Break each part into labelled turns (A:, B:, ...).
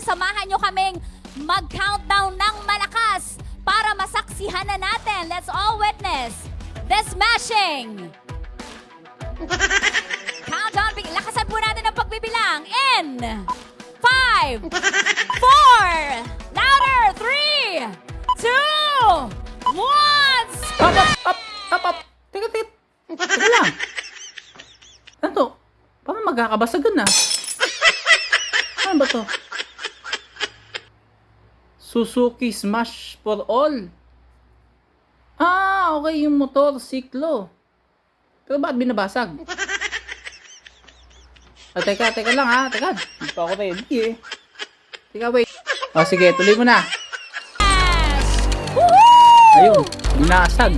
A: Samahan nyo kaming mag-countdown ng malakas para masaksihan na natin. Let's all witness the smashing! Countdown, big- lakasan po natin ang pagbibilang in 5, 4, louder, 3, 2, 1,
B: Up, up, up, up, up. Teka, teka. Teka lang. Ano to? Parang magkakabasagan na. Ano ba to? Suzuki Smash for All. Ah, okay yung motor, siklo. Pero bakit binabasag? Ah, teka, teka lang ha. Teka, hindi pa ako ready eh. Teka, wait. O sige, tuloy mo na. Ayun, binasag.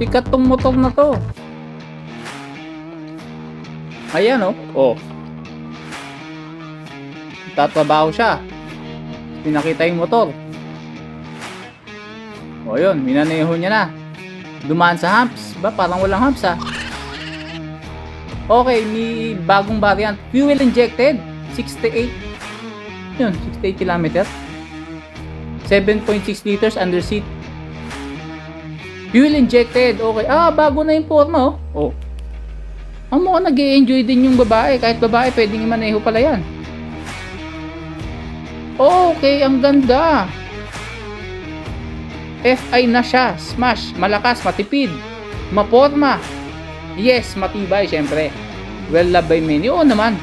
B: Sikat tong motor na to. Ayan oh. Oh. Tatrabaho siya. Pinakita yung motor. O yun, minaneho niya na. Dumaan sa humps. Ba, parang walang humps ah. Okay, may bagong variant. Fuel injected. 68. Yun, 68 kilometer. 7.6 liters under seat. Fuel injected. Okay. Ah, bago na yung forma, oh. Oh. Ang mukhang nag enjoy din yung babae. Kahit babae, pwedeng imaneho pala yan. Okay, ang ganda. FI na siya. Smash. Malakas, matipid. Maporma. Yes, matibay, syempre. Well loved by many. Oo naman.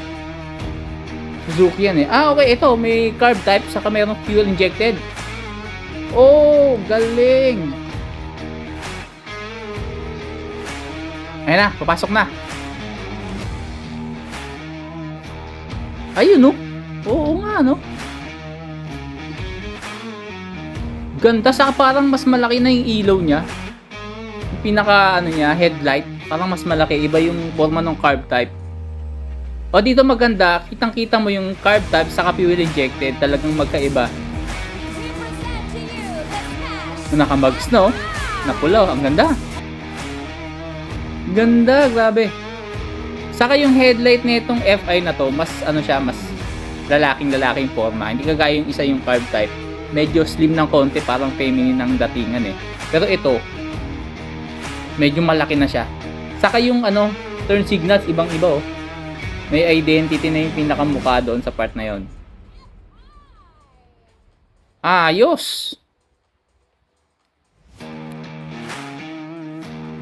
B: Suzuki yan eh. Ah, okay. Ito, may carb type. Saka mayroong fuel injected. Oh, galing. Ayan na, papasok na. Ayun no. Oo nga no. Ganda sa parang mas malaki na yung ilaw niya. Yung pinaka ano niya, headlight, parang mas malaki. Iba yung forma ng carb type. O dito maganda, kitang-kita mo yung carb type sa fuel injected, talagang magkaiba. Nakamags no? Napulaw, ang ganda. Ganda, grabe. Saka yung headlight nitong FI na to, mas ano siya, mas lalaking lalaking forma. Hindi kagaya yung isa yung carb type. Medyo slim ng konti, parang feminine ang datingan eh. Pero ito, medyo malaki na siya. Saka yung ano, turn signals, ibang iba oh. May identity na yung pinakamukha doon sa part na yon. Ayos!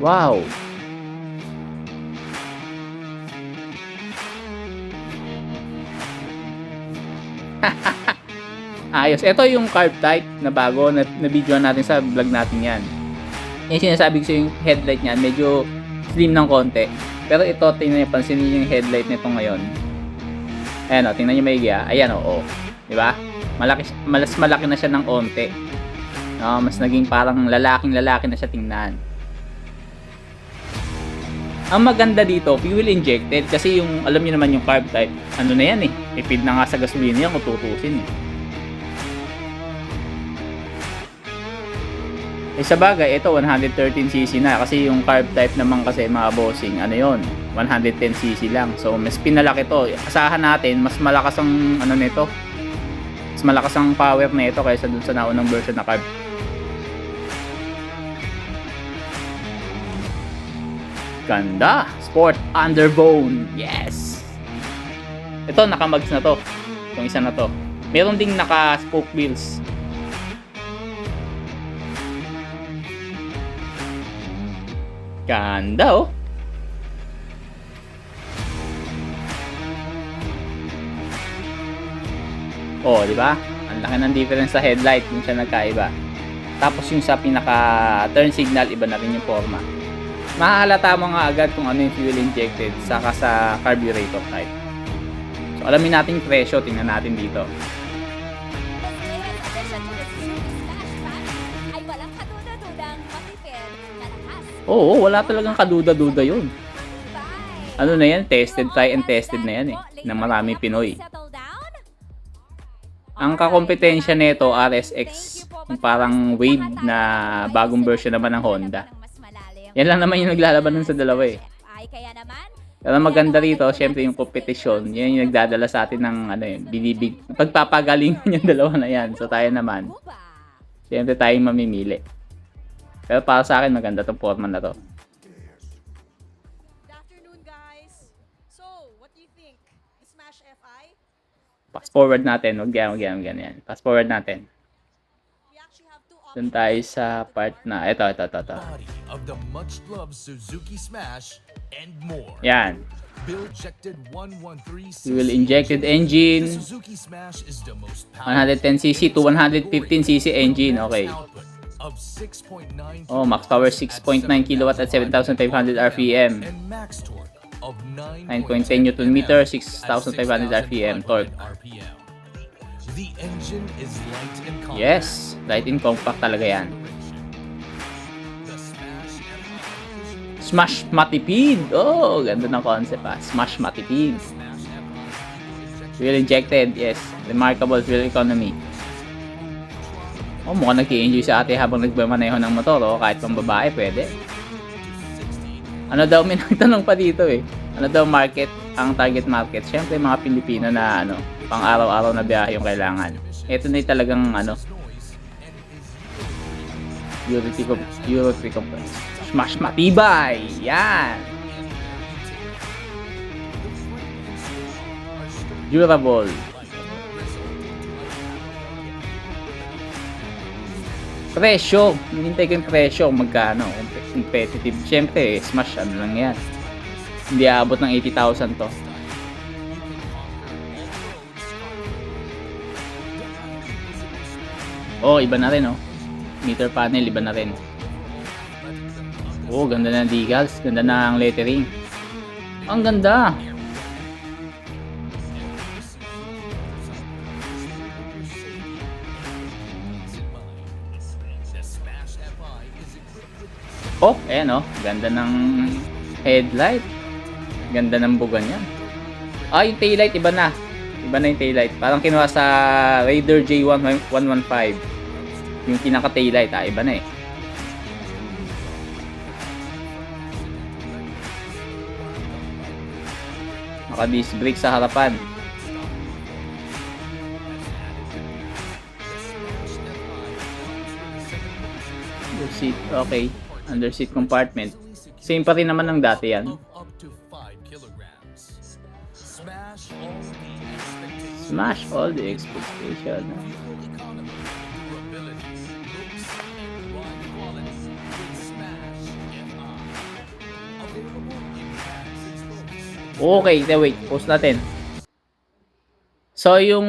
B: Wow! Ayos. Ito yung carb type na bago na, na video natin sa vlog natin yan. Yung sinasabi ko yung headlight niyan, medyo slim ng konti. Pero ito, tingnan niyo, pansin niyo yung headlight nito ngayon. Ayan o, tingnan niyo maigi ah. Ayan o, oh, Di ba? Malaki, malas malaki na siya ng onte. No, mas naging parang lalaking lalaki na siya tingnan. Ang maganda dito, fuel injected kasi yung alam niyo naman yung carb type, ano na yan eh. Tipid na nga sa gasolina yan kung tutusin eh. Eh sa bagay, ito 113cc na kasi yung carb type naman kasi mga bossing, ano yon 110cc lang. So mas pinalaki to. Asahan natin, mas malakas ang ano nito. Mas malakas ang power nito kaysa dun sa naunang version na carb. Ganda! Sport Underbone! Yes! Ito, nakamags na to. Itong isa na to. Meron ding naka-spoke wheels. Ganda oh. Oh, di ba? Ang laki ng difference sa headlight kung siya nagkaiba. Tapos yung sa pinaka turn signal, iba na rin yung forma. Mahahalata mo nga agad kung ano yung fuel injected saka sa carburetor type. So alamin natin yung presyo, tingnan natin dito. Oo, wala talagang kaduda-duda yun. Ano na yan, tested, try and tested na yan eh. Ng maraming Pinoy. Ang kakompetensya nito, RSX, parang wave na bagong version naman ng Honda. Yan lang naman yung naglalaban nun sa dalawa eh.
A: Kaya naman,
B: Pero maganda rito, syempre yung kompetisyon, yan yung nagdadala sa atin ng ano yun, binibig, pagpapagalingan yung dalawa na yan. So tayo naman,
A: Uba.
B: syempre tayong mamimili. Pero para sa akin, maganda tong forma na to. Fast forward natin, wag yan, wag yan, wag yan. Fast forward natin. Doon tayo sa part na, ito, ito, ito, ito.
C: of the much-loved Suzuki Smash and more.
B: Yan.
C: Bill-injected 113cc.
B: Fuel injected engine,
C: The Suzuki Smash is the most powerful
B: 110cc to 115cc engine, okay.
C: output of 6.9
B: Oh, max power 6.9 kilowatt at 7,500 RPM.
C: and max torque of
B: 9.10 Newton meter, 6,500 RPM torque.
C: The engine is light and compact.
B: Yes, light and compact talaga yan.
C: Smash
B: matipid! Oh, ganda ng concept ah. Smash matipid. Fuel injected, yes. Remarkable fuel economy. Oh, mukhang nag-enjoy sa ate habang nagmamaneho ng motor. Oh, kahit pang babae, pwede. Ano daw, may nagtanong pa dito eh. Ano daw market, ang target market? Siyempre, mga Pilipino na ano, pang araw-araw na biyahe yung kailangan. Ito na yung talagang ano, Euro 3 comp- Euro 3 comp- Smash matibay! Yan! Durable. Presyo. Hinintay ko yung presyo. Magkano. Comp- Competitive. Siyempre, eh, smash ano lang yan. Hindi aabot ng 80,000 to. Oh, iba na rin oh. Meter panel, iba na rin. Oh, ganda na decals. Ganda na ang lettering. Ang ganda. Oh, ayan oh. Ganda ng headlight. Ganda ng bugan yan. Ah, yung taillight, iba na. Iba na yung taillight. Parang kinuha sa Raider J115. Yung pinaka taillight, ah, iba na eh. Naka disc brake sa harapan. Under seat, okay. Under seat compartment. Same pa rin naman ng dati yan.
C: Smash all the expectations.
B: The. Okay, then wait, post natin. So, yung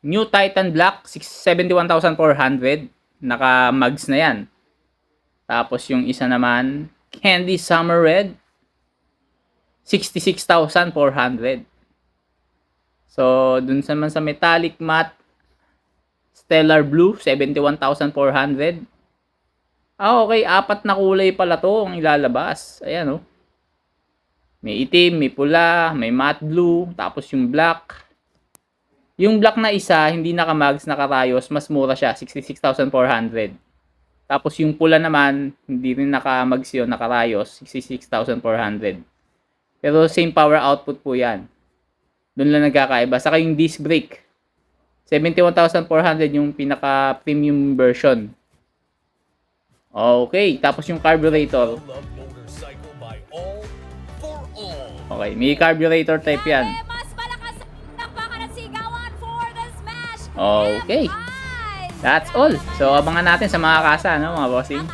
B: New Titan Black, 71,400. Naka-mugs na yan. Tapos yung isa naman, Candy Summer Red, 66,400. So, dun sa man sa metallic matte, Stellar Blue, 71,400. Ah, okay. Apat na kulay pala to ang ilalabas. Ayan, oh. May itim, may pula, may matte blue, tapos yung black. Yung black na isa, hindi naka-mags, naka-rayos, mas mura siya, 66,400. Tapos yung pula naman, hindi rin naka-mags yun, naka-rayos, 66,400. Pero same power output po yan. Doon lang nagkakaiba. Saka yung disc brake, 71,400 yung pinaka-premium version. Okay, tapos yung carburetor, okay, may carburetor type yan. Okay. That's all. So, abangan natin sa mga kasa, no, mga bossing.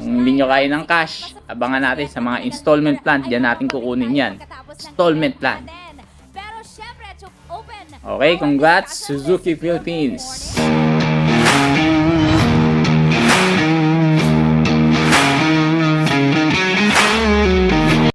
B: Kung hindi nyo kaya ng cash, abangan natin sa mga installment plan. Diyan natin kukunin yan. Installment plan. Okay, congrats, Suzuki Philippines.